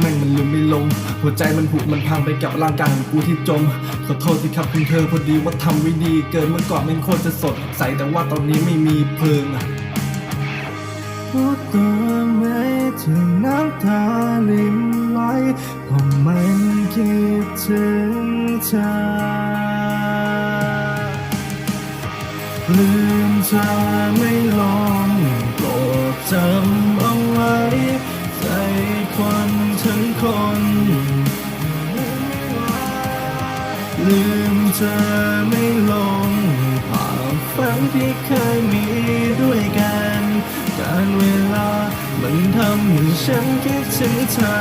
แม่งมันลืมไม่ลง หัวใจมันผุมันพังไปกับร่างกายของกูที่จม ขอโทษที่ครับคุณเธอพอดีว่าทำไม่ดี เกินเมื่อก่อนแม่งโคตรจะสดใสแต่ว่าตอนนี้ไม่มีเพลิงรู้ตัวไหมถึงน้ำตาลิมไหลเพราะมันคิดถึงเธอลืมเธอไม่ลงโปรดจำ คนลืมเธอไม่ลงผ่านฝันที่เคยมี ฉันคิดถึงเธอ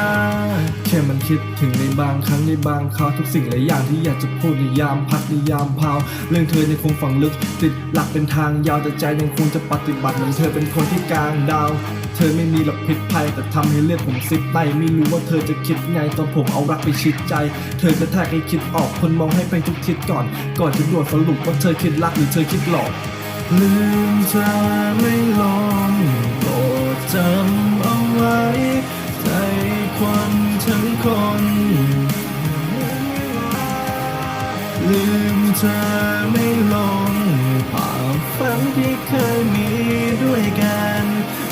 แค่มันคิดถึงในบางครั้งในบางคราวทุกสิ่งหลายอย่างที่อยากจะพูดในยามพักในยามพาวเรื่องเธอยังคงฝังลึกติดหลักเป็นทางยาวแต่ใจยังคงจะปฏิบัติเหมือนเธอเป็นคนที่กลางดาว เธอไม่มีหลักพิษภัยแต่ทำให้เลือดผมซิบไตไม่รู้ว่าเธอจะคิดไงตอนผมเอารักไปชิดใจ เธอจะแทกให้คิดออกคนมองให้เป็นทุกทิศก่อน ก่อนจะด่วนสรุปว่าเธอคิดรักหรือเธอคิดหลอกลืมเธอไม่ลง ลืมเธอไม่ลงภาพฝันที่เคยมีด้วยกัน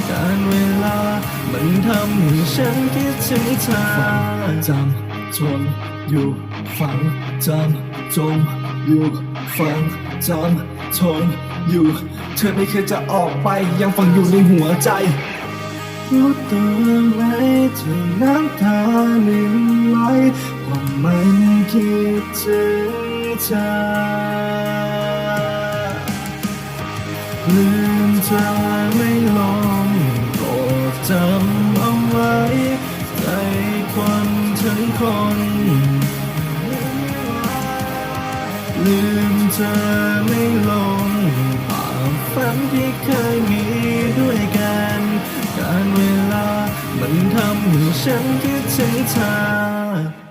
การเวลามันทำให้ฉันคิดถึงเธอจำจนอยู่ฝังจำจมอยู่ฝังจำทนอยู่ เธอไม่เคยจะออกไปยังฝังอยู่ในหัวใจรู้ตัวไหมถึงน้ำตาลิมไหลว่ามันคิดถึง เธอลืมเธอไม่ลงโปรดจำเอาไว้ใจคนทั้งคนลืมเธอไม่ลงภาพฝันที่เคยมีด้วยกัน การเวลามันทำให้ฉันคิดถึงเธอ